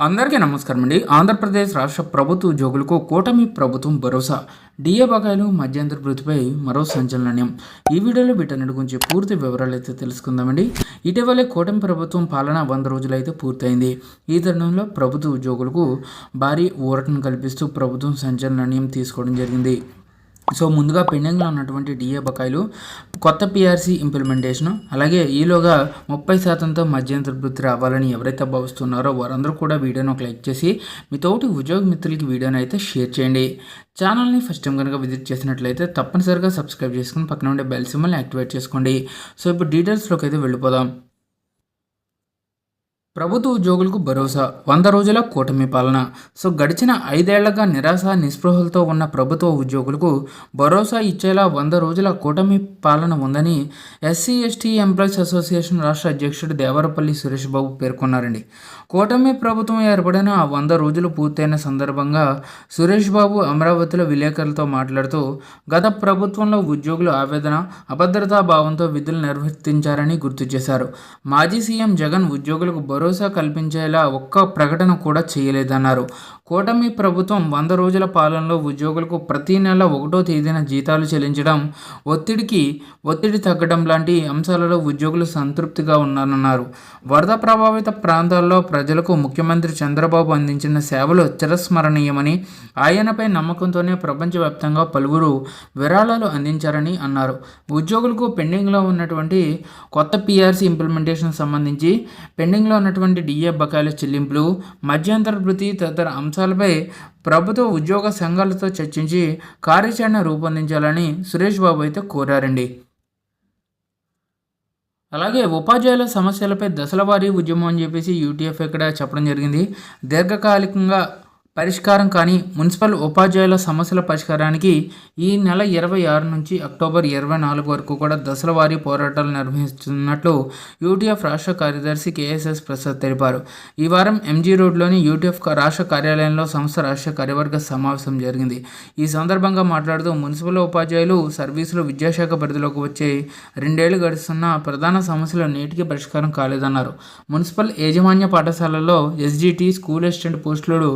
అందరికీ నమస్కారం అండి. ఆంధ్రప్రదేశ్ రాష్ట్ర ప్రభుత్వ ఉద్యోగులకు కూటమి ప్రభుత్వం భరోసా డిఏ బకాయిలు మధ్యంతర వృత్తిపై మరో సంచలనం ఈ వీడియోలో వీటన్నిటి గురించి పూర్తి వివరాలు అయితే తెలుసుకుందామండి. ఇటీవలే కూటమి ప్రభుత్వం పాలన వంద రోజులైతే పూర్తయింది. ఈ తరుణంలో ప్రభుత్వ ఉద్యోగులకు భారీ ఊరటను కల్పిస్తూ ప్రభుత్వం సంచలన నిర్ణయం తీసుకోవడం జరిగింది. సో ముందుగా పెండింగ్లో ఉన్నటువంటి డిఏ బకాయిలు కొత్త పిఆర్సీ ఇంప్లిమెంటేషన్ అలాగే ఈలోగా ముప్పై శాతంతో మధ్యంతర వృత్తి రావాలని ఎవరైతే భావిస్తున్నారో వారందరూ కూడా వీడియోని ఒక లైక్ చేసి మీ తోటి ఉద్యోగ మిత్రులకి వీడియోని అయితే షేర్ చేయండి. ఛానల్ని ఫస్ట్ టైం కనుక విజిట్ చేసినట్లయితే తప్పనిసరిగా సబ్స్క్రైబ్ చేసుకుని పక్కన ఉండే బెల్ సిమ్మల్ని యాక్టివేట్ చేసుకోండి. సో ఇప్పుడు డీటెయిల్స్లోకి అయితే వెళ్ళిపోదాం. ప్రభుత్వ ఉద్యోగులకు భరోసా వంద రోజుల కూటమి పాలన. సో గడిచిన ఐదేళ్ళగా నిరాశ నిస్పృహలతో ఉన్న ప్రభుత్వ ఉద్యోగులకు భరోసా ఇచ్చేలా వంద రోజుల కూటమి పాలన ఉందని ఎస్సీ ఎస్టీ ఎంప్లాయీస్ అసోసియేషన్ రాష్ట్ర అధ్యక్షుడు దేవరపల్లి సురేష్ బాబు పేర్కొన్నారండి. కూటమి ప్రభుత్వం ఏర్పడిన ఆ వంద రోజులు పూర్తయిన సందర్భంగా సురేష్ బాబు అమరావతిలో విలేకరులతో మాట్లాడుతూ గత ప్రభుత్వంలో ఉద్యోగులు ఆవేదన అభద్రతా భావంతో విధులు నిర్వర్తించారని గుర్తు చేశారు. మాజీ సీఎం జగన్ ఉద్యోగులకు భరోసా భరోసా కల్పించేలా ఒక్క ప్రకటన కూడా చేయలేదన్నారు. కూటమి ప్రభుత్వం వంద రోజుల పాలనలో ఉద్యోగులకు ప్రతి నెల ఒకటో తేదీన జీతాలు చెల్లించడం ఒత్తిడికి ఒత్తిడి తగ్గడం లాంటి అంశాలలో ఉద్యోగులు సంతృప్తిగా ఉన్నారన్నారు. వరద ప్రభావిత ప్రాంతాల్లో ప్రజలకు ముఖ్యమంత్రి చంద్రబాబు అందించిన సేవలు చిరస్మరణీయమని ఆయనపై నమ్మకంతోనే ప్రపంచవ్యాప్తంగా పలువురు విరాళాలు అందించారని అన్నారు. ఉద్యోగులకు పెండింగ్లో ఉన్నటువంటి కొత్త పిఆర్సీ ఇంప్లిమెంటేషన్ సంబంధించి పెండింగ్లో ఉన్నటువంటి డిఏ బకాయిల చెల్లింపులు మధ్యంతర వృత్తి తదితర అంశాలపై ప్రభుత్వ ఉద్యోగ సంఘాలతో చర్చించి కార్యాచరణ రూపొందించాలని సురేష్ బాబు అయితే కోరారండి. అలాగే ఉపాధ్యాయుల సమస్యలపై దశలవారీ ఉద్యమం అని చెప్పేసి యూటీఎఫ్ ఇక్కడ చెప్పడం జరిగింది. దీర్ఘకాలికంగా పరిష్కారం కానీ మున్సిపల్ ఉపాధ్యాయుల సమస్యల పరిష్కారానికి ఈ నెల ఇరవై ఆరు నుంచి అక్టోబర్ ఇరవై నాలుగు వరకు కూడా దశల వారీ పోరాటాలు నిర్వహిస్తున్నట్లు యూటీఎఫ్ రాష్ట్ర కార్యదర్శి కేఎస్ఎస్ ప్రసాద్ తెలిపారు. ఈ వారం ఎంజీ రోడ్లోని యూటీఎఫ్ రాష్ట్ర కార్యాలయంలో సంస్థ రాష్ట్ర కార్యవర్గ సమావేశం జరిగింది. ఈ సందర్భంగా మాట్లాడుతూ మున్సిపల్ ఉపాధ్యాయులు సర్వీసులు విద్యాశాఖ పరిధిలోకి వచ్చే రెండేళ్ళు గడుస్తున్న ప్రధాన సమస్యలు నేటికి పరిష్కారం కాలేదన్నారు. మున్సిపల్ యాజమాన్య పాఠశాలల్లో ఎస్జిటి స్కూల్ అసిస్టెంట్ పోస్టులు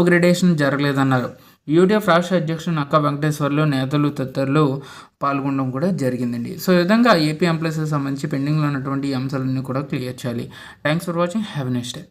అప్గ్రేడేషన్ జరగలేదన్నారు. యూటీఎఫ్ రాష్ట్ర అధ్యక్షుడు నక్క వెంకటేశ్వర్లు నేతలు తదితరులు పాల్గొనడం కూడా జరిగిందండి. సో ఈ విధంగా ఏపీ ఎంప్లాయీస్కి సంబంధించి పెండింగ్లో ఉన్నటువంటి అంశాలన్నీ కూడా క్లియర్ చేయాలి. Thanks for watching. Have next day.